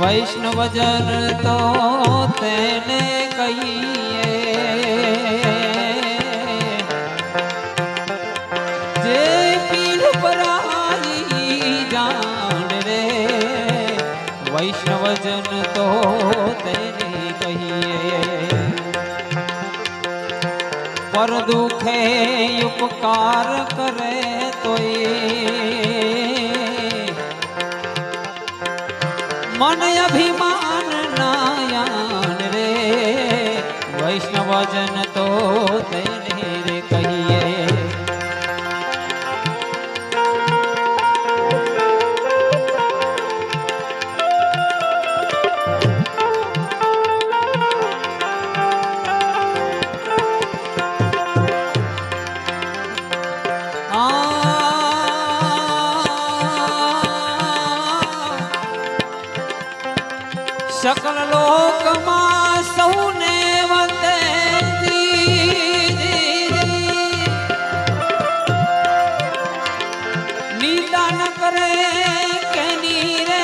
વૈષ્ણવજન, તો તેને કહીએ. જે પીર પરાઈ જાણ રે, વૈષ્ણવજન, તો તેને કહીએ. પર દુખે ઉપકાર કરે તોય मन अभिमान नायन रे। वैष्णवजन तो तेरे સકલ લોકમાં સૌને વંદે નિંદા ન કરે કેની રે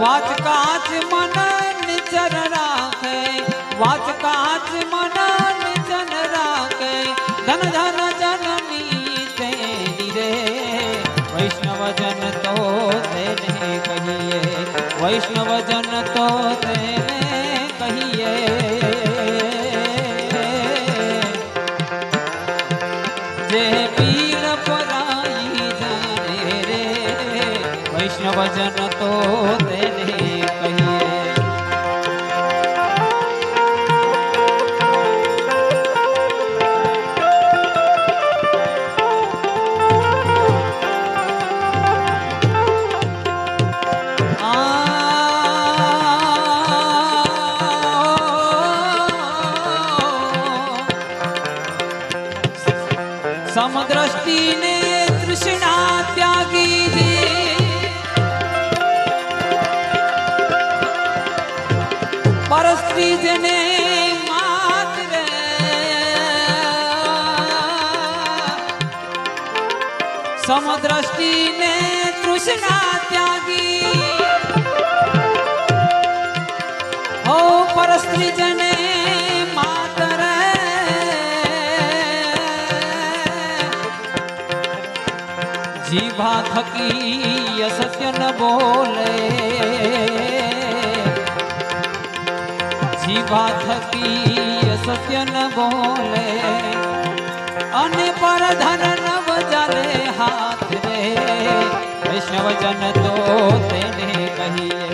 વાચ કાચ મન નિચર રાખે વાચ કાચ મન વૈષ્ણવ જન તો તેને કહીએ. જે પીર પરાઈ જાણે રે વૈષ્ણવ જન તો તેને साष्टीने तृष्णा त्यागी परस्त्री जने समदृष्टि ने तृष्णा त्यागी। हो जने જીભા થકી અસત્ય ન બોલે જીભા થકી અસત્ય ન બોલે અને પર ધન ન બજાલે હાથ રે વૈષ્ણવ જન તો તેને કહીએ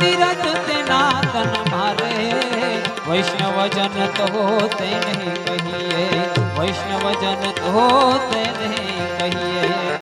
तीरथ तेना तन मारे। वैष्णव जन तो ते नहीं कहिए। वैष्णव जन तो ते नहीं कहिए।